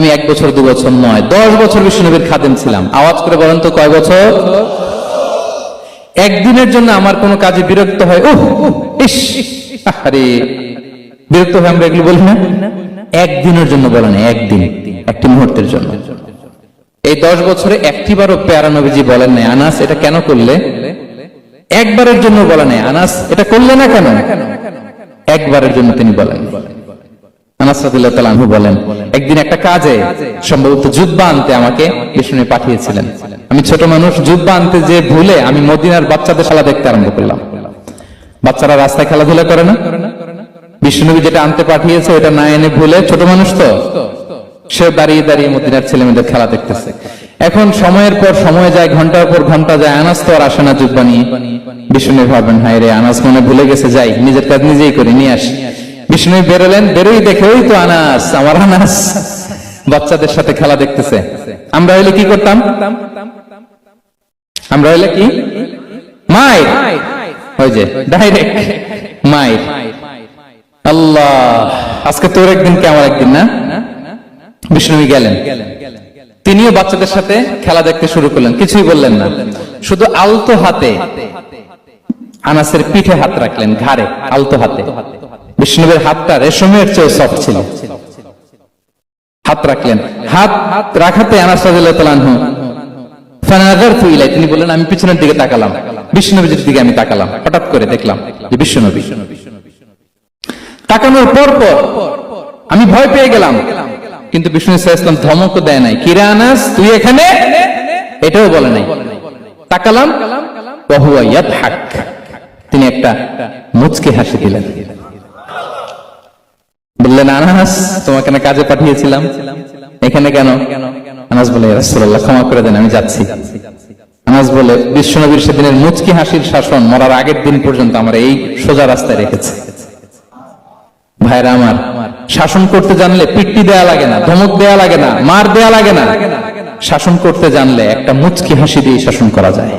আমি এক বছর, দু বছর নয়, দশ বছর বিষ্ণুনবীর খাদেম ছিলাম। আওয়াজ করে বলেন তো কয় বছর? একদিনের জন্য আমার কোনো কাজে বিরক্ত হয় ইস আরে বিরক্ত হয় আমরা এগুলো বলি না? একদিনের জন্য বলে না একদিন, একটি মুহূর্তের জন্য। এই দশ বছরে একটিবারও পেয়ারা নবীজি বলেন নাই, আনাস, এটা কেন করলে? একবারের জন্য বলে নাই, আনাস, এটা করলে না কেন? একবারের জন্য তিনি বলেন। আনাস বলেন, একদিন একটা কাজে সম্ভবত জুব্বা আনতে আমাকে বিষ্ণু পাঠিয়েছিলেন। আমি ছোট মানুষ, জুব্বা আনতে যে ভুলে আমি মদিনার বাচ্চাদের খেলা দেখতে আরম্ভ করলাম। বাচ্চারা রাস্তায় খেলাধুলা করে না? বিষ্ণুনবী যেটা আনতে পাঠিয়েছে, ওটা না এনে ভুলে ছোট মানুষ তো? সে দাঁড়িয়ে দাঁড়িয়ে মদিনার ছেলে মেয়েদের খেলা দেখতেছে। এখন সময়ের পর সময় যায়, ঘণ্টার পর ঘণ্টা যায়, আনাস তো আর আসে না জুব্বা নিয়ে। বিষ্ণু ভাবেন হায় রে, আনাস মনে ভুলে গেছে, যাই, নিজের কাজ নিজেই করে, নিয়ে আসি। বিষ্ণু বেরোলেন, বেরোই দেখে ওই তো আনাস, আমার আনাস। বাচ্চাদের সাথে খেলা দেখতেছে। আমরা হইলে কি করতাম? আমরা হইলে কি? মাই ওই যে ডাইরেক্ট মাই আল্লাহ, আজকে তোর একদিন, কে আমার একদিন, না? বিষ্ণুবী গেলেন। তিনিও বাচ্চাদের সাথে খেলা দেখতে শুরু করলেন, কিছুই বললেন না। শুধু আলতো হাতে আনাসের পিঠে হাত রাখলেন, ঘাড়ে, আলতো হাতে। বিষ্ণুবের হাতটা রেশমের চেয়ে সফট ছিল। হাত রাখলেন। হাত রাখাতে আনাস ইলাই তিনি বললেন, আমি পিছনের দিকে তাকালাম। বিষ্ণুনবীর দিকে আমি তাকালাম। হঠাৎ করে দেখলাম যে বিষ্ণুনবী তাকানোর পর পর আমি ভয় পেয়ে গেলাম। কিন্তু বিষ্ণু ইসলাম ধমক দেয় নাই। কিরা আনাস, তুই এখানে? এটাও বলে নাই। তাকালাম তিনি একটা মুচকে হাসি দিলেন। বললেন, আনাস, তোমাকে না কাজে পাঠিয়েছিলাম। এখানে কেন? আনাস বলে রাসূলুল্লাহ, ক্ষমা করে দেন, আমি যাচ্ছি। আনাস বলে, বিশ্বনবীর সেদিনের মুচকি হাসির শাসন মরার আগের দিন পর্যন্ত আমার এই সোজা রাস্তায় রেখেছে। ভাইরা আমার, শাসন করতে জানলে পিট্টি দেয়া লাগে না, ধমক দেয়া লাগে না, মার দেয়া লাগে না। শাসন করতে জানলে একটা মুচকি হাসি দিয়ে শাসন করা যায়।